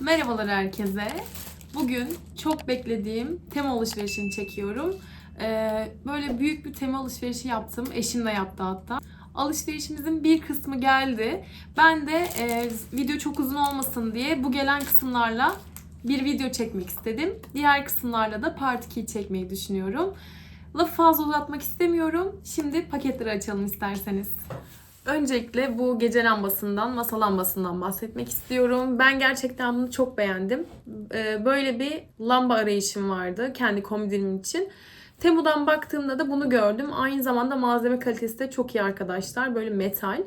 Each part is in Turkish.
Merhabalar herkese. Bugün çok beklediğim tema alışverişini çekiyorum. Ee, böyle büyük bir tema alışverişi yaptım. Eşim de yaptı hatta. Alışverişimizin bir kısmı geldi. Ben de e, video çok uzun olmasın diye bu gelen kısımlarla bir video çekmek istedim. Diğer kısımlarla da part 2'yi çekmeyi düşünüyorum. Lafı fazla uzatmak istemiyorum. Şimdi paketleri açalım isterseniz. Öncelikle bu gece lambasından, masa lambasından bahsetmek istiyorum. Ben gerçekten bunu çok beğendim. Ee, Böyle bir lamba arayışım vardı kendi kombinim için. Temu'dan baktığımda da bunu gördüm. Aynı zamanda malzeme kalitesi de çok iyi arkadaşlar. Böyle metal.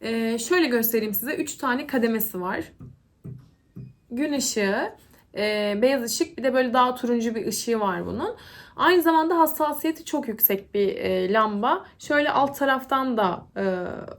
Ee, şöyle göstereyim size. 3 tane kademesi var. Gün ışığı, e, beyaz ışık bir de böyle daha turuncu bir ışığı var bunun. Aynı zamanda hassasiyeti çok yüksek bir e, lamba. Şöyle alt taraftan da e,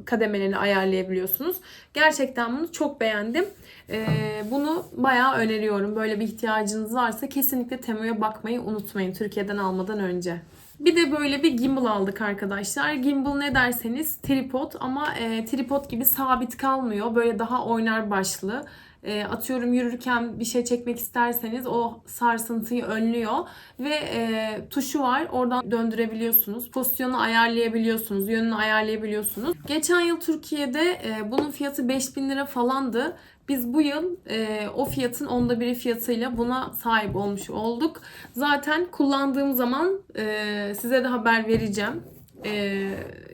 kademelerini ayarlayabiliyorsunuz. Gerçekten bunu çok beğendim. E, bunu bayağı öneriyorum. Böyle bir ihtiyacınız varsa kesinlikle Temu'ya bakmayı unutmayın Türkiye'den almadan önce. Bir de böyle bir gimbal aldık arkadaşlar. Gimbal ne derseniz tripod ama e, tripod gibi sabit kalmıyor. Böyle daha oynar başlı. E, atıyorum yürürken bir şey çekmek isterseniz o sarsıntıyı önlüyor. Ve e, tuşu var. Oradan döndürebiliyorsunuz. Pozisyonu ayarlayabiliyorsunuz. Yönünü ayarlayabiliyorsunuz. Geçen yıl Türkiye'de e, bunun fiyatı 5000 lira falandı. Biz bu yıl e, o fiyatın onda biri fiyatıyla buna sahip olmuş olduk. Zaten kullandığım zaman e, size de haber vereceğim. E,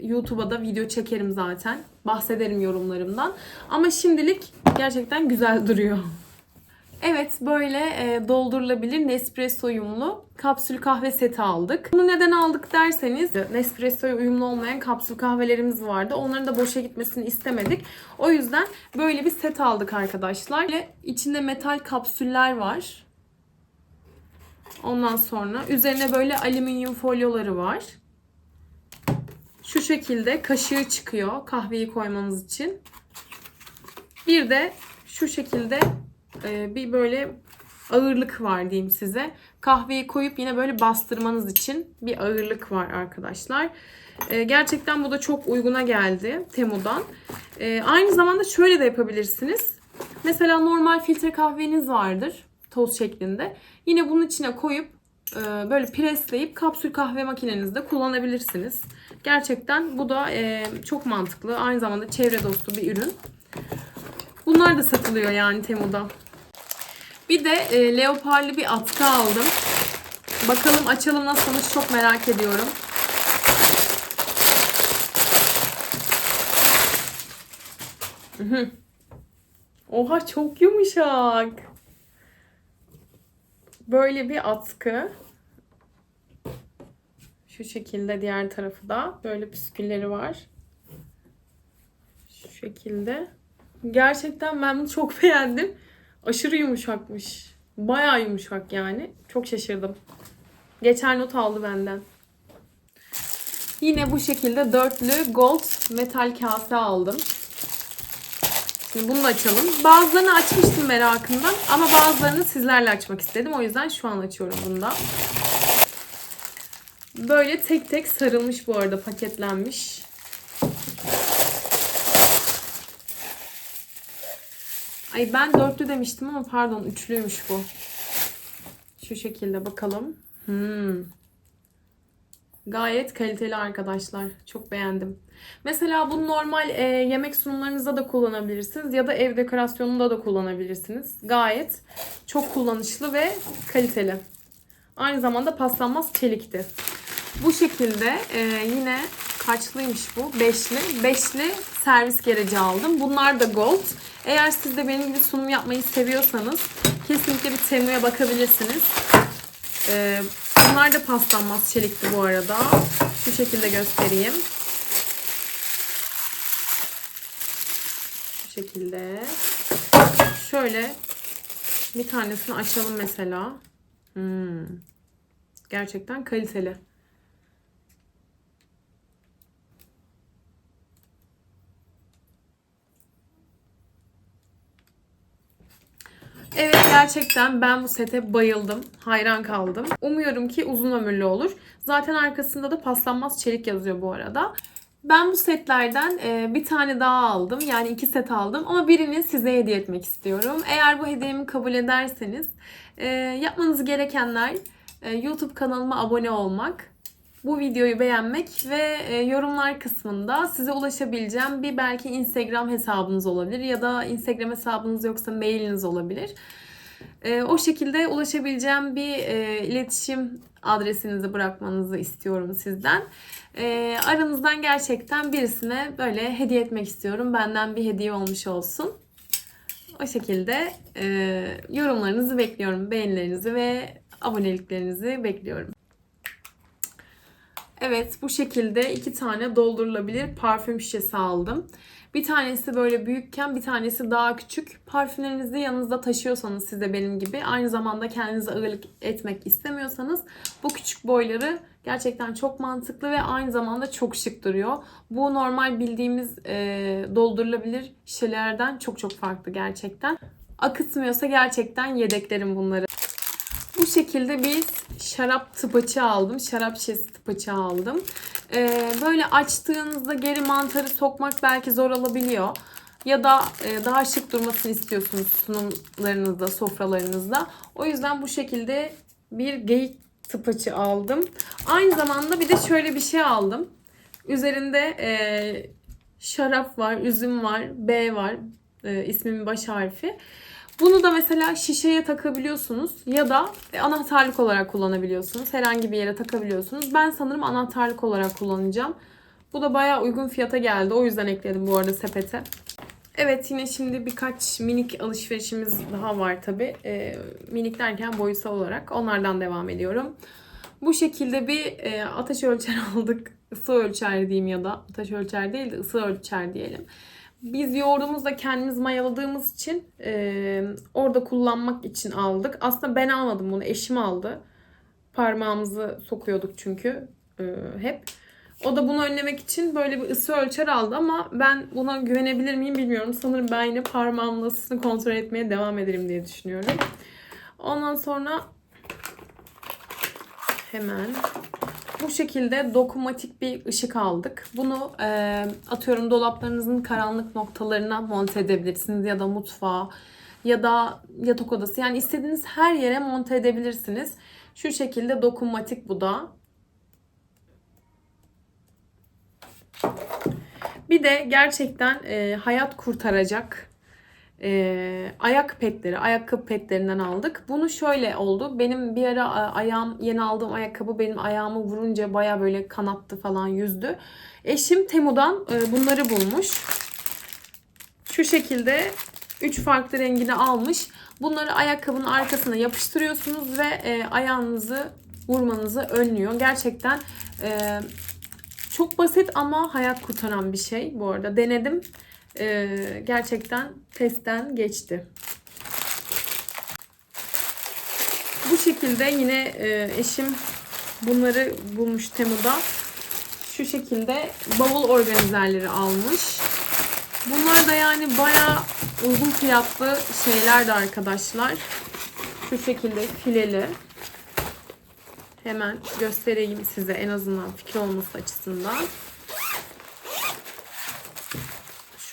YouTube'a da video çekerim zaten. Bahsederim yorumlarımdan. Ama şimdilik gerçekten güzel duruyor. Evet böyle e, doldurulabilir Nespresso uyumlu kapsül kahve seti aldık. Bunu neden aldık derseniz Nespresso'ya uyumlu olmayan kapsül kahvelerimiz vardı. Onların da boşa gitmesini istemedik. O yüzden böyle bir set aldık arkadaşlar. Böyle içinde metal kapsüller var. Ondan sonra üzerine böyle alüminyum folyoları var. Şu şekilde kaşığı çıkıyor kahveyi koymanız için. Bir de şu şekilde e, bir böyle ağırlık var diyeyim size. Kahveyi koyup yine böyle bastırmanız için bir ağırlık var arkadaşlar. E, gerçekten bu da çok uyguna geldi Temu'dan. E, aynı zamanda şöyle de yapabilirsiniz. Mesela normal filtre kahveniz vardır toz şeklinde. Yine bunun içine koyup e, böyle presleyip kapsül kahve makinenizde kullanabilirsiniz. Gerçekten bu da e, çok mantıklı. Aynı zamanda çevre dostu bir ürün. Bunlar da satılıyor yani Temu'da. Bir de e, leoparlı bir atkı aldım. Bakalım açalım nasılmış çok merak ediyorum. Oha çok yumuşak. Böyle bir atkı. Şu şekilde diğer tarafı da böyle püskülleri var. Şu şekilde. Gerçekten ben bunu çok beğendim. Aşırı yumuşakmış. Bayağı yumuşak yani. Çok şaşırdım. Geçer not aldı benden. Yine bu şekilde dörtlü gold metal kase aldım. Şimdi bunu açalım. Bazılarını açmıştım merakımdan ama bazılarını sizlerle açmak istedim. O yüzden şu an açıyorum bunu. Böyle tek tek sarılmış bu arada paketlenmiş. Ay ben dörtlü demiştim ama pardon üçlüymüş bu. Şu şekilde bakalım. Hmm. Gayet kaliteli arkadaşlar. Çok beğendim. Mesela bunu normal e, yemek sunumlarınızda da kullanabilirsiniz ya da ev dekorasyonunda da kullanabilirsiniz. Gayet çok kullanışlı ve kaliteli. Aynı zamanda paslanmaz çelikti. Bu şekilde e, yine kaçlıymış bu? Beşli. Beşli servis gereci aldım. Bunlar da gold. Eğer siz de benim gibi sunum yapmayı seviyorsanız kesinlikle bir Temu'ya bakabilirsiniz. E, bunlar da paslanmaz çelikti bu arada. Şu şekilde göstereyim. Şu şekilde. Şöyle bir tanesini açalım mesela. Hmm. Gerçekten kaliteli. Evet gerçekten ben bu sete bayıldım. Hayran kaldım. Umuyorum ki uzun ömürlü olur. Zaten arkasında da paslanmaz çelik yazıyor bu arada. Ben bu setlerden e, bir tane daha aldım. Yani iki set aldım. Ama birini size hediye etmek istiyorum. Eğer bu hediyemi kabul ederseniz e, yapmanız gerekenler e, YouTube kanalıma abone olmak, bu videoyu beğenmek ve e, yorumlar kısmında size ulaşabileceğim bir belki Instagram hesabınız olabilir ya da Instagram hesabınız yoksa mailiniz olabilir. E, o şekilde ulaşabileceğim bir e, iletişim adresinizi bırakmanızı istiyorum sizden. Aranızdan gerçekten birisine böyle hediye etmek istiyorum. Benden bir hediye olmuş olsun. O şekilde yorumlarınızı bekliyorum. Beğenilerinizi ve aboneliklerinizi bekliyorum. Evet bu şekilde iki tane doldurulabilir parfüm şişesi aldım. Bir tanesi böyle büyükken bir tanesi daha küçük. Parfümlerinizi yanınızda taşıyorsanız siz de benim gibi aynı zamanda kendinize ağırlık etmek istemiyorsanız bu küçük boyları gerçekten çok mantıklı ve aynı zamanda çok şık duruyor. Bu normal bildiğimiz e, doldurulabilir şişelerden çok çok farklı gerçekten. Akıtmıyorsa gerçekten yedeklerim bunları. Şekilde bir şarap tıpaçı aldım. Şarap şişesi tıpaçı aldım. Ee, böyle açtığınızda geri mantarı sokmak belki zor olabiliyor. Ya da e, daha şık durmasını istiyorsunuz sunumlarınızda, sofralarınızda. O yüzden bu şekilde bir geyik tıpaçı aldım. Aynı zamanda bir de şöyle bir şey aldım. Üzerinde e, şarap var, üzüm var, B var. E, ismimin baş harfi. Bunu da mesela şişeye takabiliyorsunuz ya da e, anahtarlık olarak kullanabiliyorsunuz. Herhangi bir yere takabiliyorsunuz. Ben sanırım anahtarlık olarak kullanacağım. Bu da bayağı uygun fiyata geldi. O yüzden ekledim bu arada sepete. Evet yine şimdi birkaç minik alışverişimiz daha var tabi. E, minik derken boyutsal olarak onlardan devam ediyorum. Bu şekilde bir e, ateş ölçer aldık. Isı ölçer diyeyim ya da ateş ölçer değil de ısı ölçer diyelim. Biz yoğurdumuzda kendimiz mayaladığımız için e, orada kullanmak için aldık. Aslında ben almadım bunu. Eşim aldı. Parmağımızı sokuyorduk çünkü e, hep. O da bunu önlemek için böyle bir ısı ölçer aldı ama ben buna güvenebilir miyim bilmiyorum. Sanırım ben yine parmağımla ısısını kontrol etmeye devam ederim diye düşünüyorum. Ondan sonra hemen bu şekilde dokunmatik bir ışık aldık. Bunu e, atıyorum dolaplarınızın karanlık noktalarına monte edebilirsiniz ya da mutfağa ya da yatak odası. Yani istediğiniz her yere monte edebilirsiniz. Şu şekilde dokunmatik bu da. Bir de gerçekten e, hayat kurtaracak e, ayak petleri, ayakkabı petlerinden aldık. Bunu şöyle oldu. Benim bir ara ayağım, yeni aldığım ayakkabı benim ayağımı vurunca baya böyle kanattı falan yüzdü. Eşim Temu'dan e, bunları bulmuş. Şu şekilde 3 farklı rengini almış. Bunları ayakkabının arkasına yapıştırıyorsunuz ve e, ayağınızı vurmanızı önlüyor. Gerçekten e, çok basit ama hayat kurtaran bir şey bu arada. Denedim. Ee, gerçekten testten geçti. Bu şekilde yine e, eşim bunları bulmuş Temu'da. Şu şekilde bavul organizerleri almış. Bunlar da yani bayağı uygun fiyatlı şeyler de arkadaşlar. Şu şekilde fileli. Hemen göstereyim size en azından fikir olması açısından.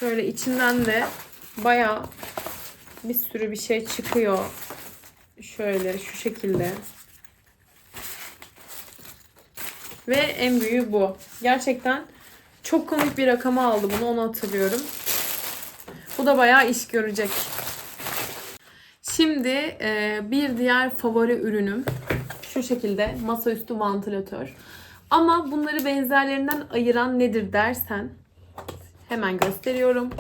Şöyle içinden de bayağı bir sürü bir şey çıkıyor. Şöyle şu şekilde. Ve en büyüğü bu. Gerçekten çok komik bir rakama aldı bunu onu hatırlıyorum. Bu da bayağı iş görecek. Şimdi e, bir diğer favori ürünüm şu şekilde masaüstü vantilatör. Ama bunları benzerlerinden ayıran nedir dersen Hemen gösteriyorum.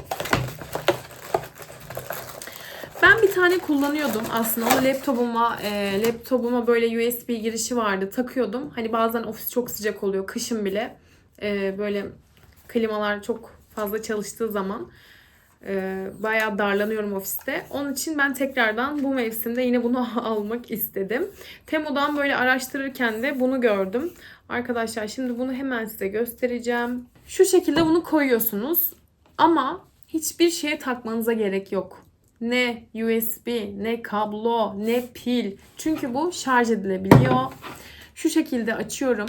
Ben bir tane kullanıyordum aslında. O laptopuma, e, laptopuma böyle USB girişi vardı. Takıyordum. Hani bazen ofis çok sıcak oluyor. Kışın bile. E, böyle klimalar çok fazla çalıştığı zaman e, bayağı darlanıyorum ofiste. Onun için ben tekrardan bu mevsimde yine bunu almak istedim. Temu'dan böyle araştırırken de bunu gördüm. Arkadaşlar şimdi bunu hemen size göstereceğim. Şu şekilde bunu koyuyorsunuz. Ama hiçbir şeye takmanıza gerek yok. Ne USB, ne kablo, ne pil. Çünkü bu şarj edilebiliyor. Şu şekilde açıyorum.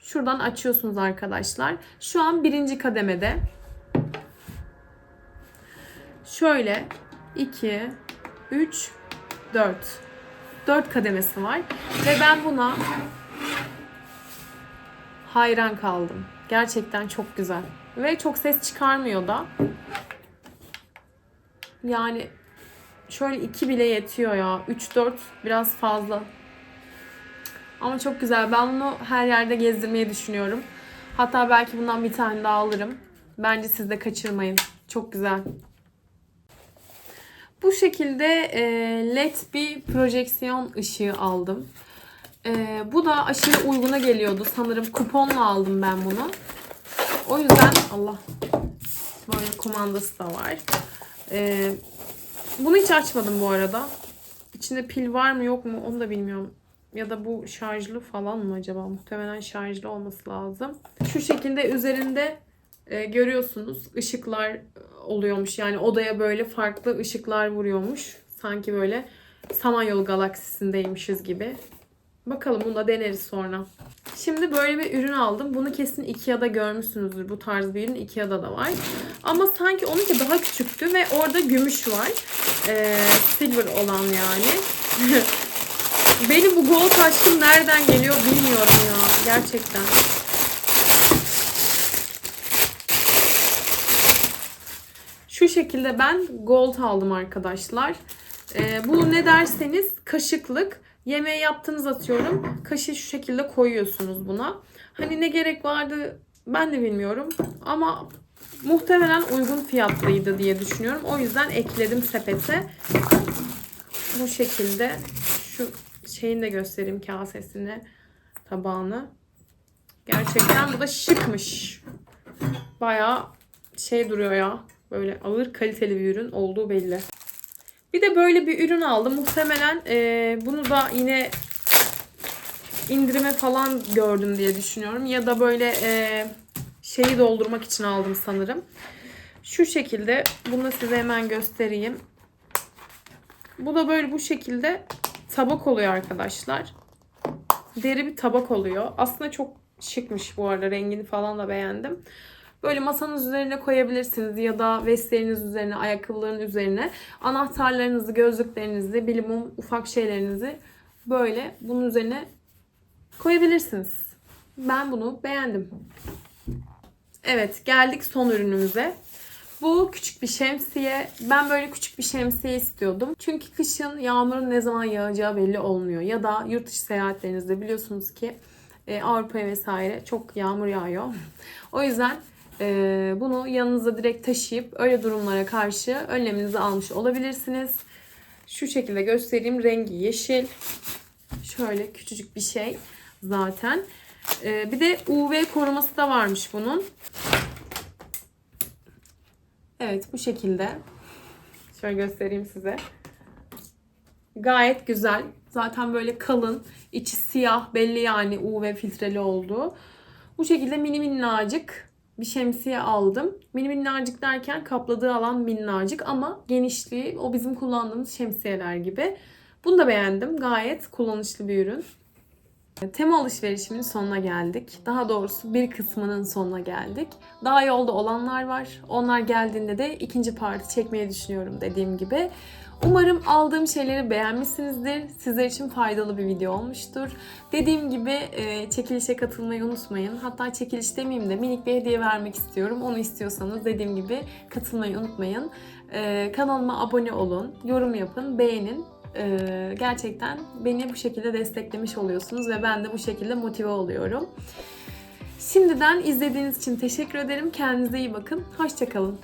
Şuradan açıyorsunuz arkadaşlar. Şu an birinci kademede. Şöyle 2, 3, 4. 4 kademesi var. Ve ben buna hayran kaldım. Gerçekten çok güzel. Ve çok ses çıkarmıyor da. Yani şöyle 2 bile yetiyor ya. 3-4 biraz fazla. Ama çok güzel. Ben bunu her yerde gezdirmeyi düşünüyorum. Hatta belki bundan bir tane daha alırım. Bence siz de kaçırmayın. Çok güzel. Bu şekilde LED bir projeksiyon ışığı aldım. E, bu da aşırı uyguna geliyordu. Sanırım kuponla aldım ben bunu. O yüzden Allah böyle kumandası da var. E, bunu hiç açmadım bu arada. İçinde pil var mı yok mu onu da bilmiyorum. Ya da bu şarjlı falan mı acaba? Muhtemelen şarjlı olması lazım. Şu şekilde üzerinde e, görüyorsunuz ışıklar oluyormuş. Yani odaya böyle farklı ışıklar vuruyormuş. Sanki böyle Samanyolu galaksisindeymişiz gibi. Bakalım bunu da deneriz sonra. Şimdi böyle bir ürün aldım. Bunu kesin Ikea'da görmüşsünüzdür. Bu tarz bir ürün Ikea'da da var. Ama sanki onunki daha küçüktü ve orada gümüş var. Ee, silver olan yani. Benim bu gold aşkım nereden geliyor bilmiyorum ya. Gerçekten. Şu şekilde ben gold aldım arkadaşlar. Ee, bu ne derseniz kaşıklık. Yemeği yaptığınız atıyorum. Kaşığı şu şekilde koyuyorsunuz buna. Hani ne gerek vardı ben de bilmiyorum. Ama muhtemelen uygun fiyatlıydı diye düşünüyorum. O yüzden ekledim sepete. Bu şekilde şu şeyini de göstereyim kasesini, tabağını. Gerçekten bu da şıkmış. Bayağı şey duruyor ya. Böyle ağır kaliteli bir ürün olduğu belli. Bir de böyle bir ürün aldım. Muhtemelen e, bunu da yine indirime falan gördüm diye düşünüyorum. Ya da böyle e, şeyi doldurmak için aldım sanırım. Şu şekilde bunu size hemen göstereyim. Bu da böyle bu şekilde tabak oluyor arkadaşlar. Deri bir tabak oluyor. Aslında çok şıkmış bu arada. Rengini falan da beğendim. Böyle masanız üzerine koyabilirsiniz ya da vestleriniz üzerine, ayakkabıların üzerine anahtarlarınızı, gözlüklerinizi, bilimum ufak şeylerinizi böyle bunun üzerine koyabilirsiniz. Ben bunu beğendim. Evet geldik son ürünümüze. Bu küçük bir şemsiye. Ben böyle küçük bir şemsiye istiyordum. Çünkü kışın yağmurun ne zaman yağacağı belli olmuyor. Ya da yurt dışı seyahatlerinizde biliyorsunuz ki e, Avrupa'ya vesaire çok yağmur yağıyor. o yüzden bunu yanınıza direkt taşıyıp öyle durumlara karşı önleminizi almış olabilirsiniz. Şu şekilde göstereyim. Rengi yeşil. Şöyle küçücük bir şey zaten. E, bir de UV koruması da varmış bunun. Evet bu şekilde. Şöyle göstereyim size. Gayet güzel. Zaten böyle kalın. içi siyah belli yani UV filtreli olduğu. Bu şekilde mini minnacık bir şemsiye aldım. Mini minnacık derken kapladığı alan minnacık ama genişliği o bizim kullandığımız şemsiyeler gibi. Bunu da beğendim. Gayet kullanışlı bir ürün. Tema alışverişimin sonuna geldik. Daha doğrusu bir kısmının sonuna geldik. Daha yolda olanlar var. Onlar geldiğinde de ikinci parti çekmeyi düşünüyorum dediğim gibi. Umarım aldığım şeyleri beğenmişsinizdir. Sizler için faydalı bir video olmuştur. Dediğim gibi e, çekilişe katılmayı unutmayın. Hatta çekiliş demeyeyim de minik bir hediye vermek istiyorum. Onu istiyorsanız dediğim gibi katılmayı unutmayın. E, kanalıma abone olun, yorum yapın, beğenin. Ee, gerçekten beni bu şekilde desteklemiş oluyorsunuz ve ben de bu şekilde motive oluyorum. Şimdiden izlediğiniz için teşekkür ederim. Kendinize iyi bakın. Hoşçakalın.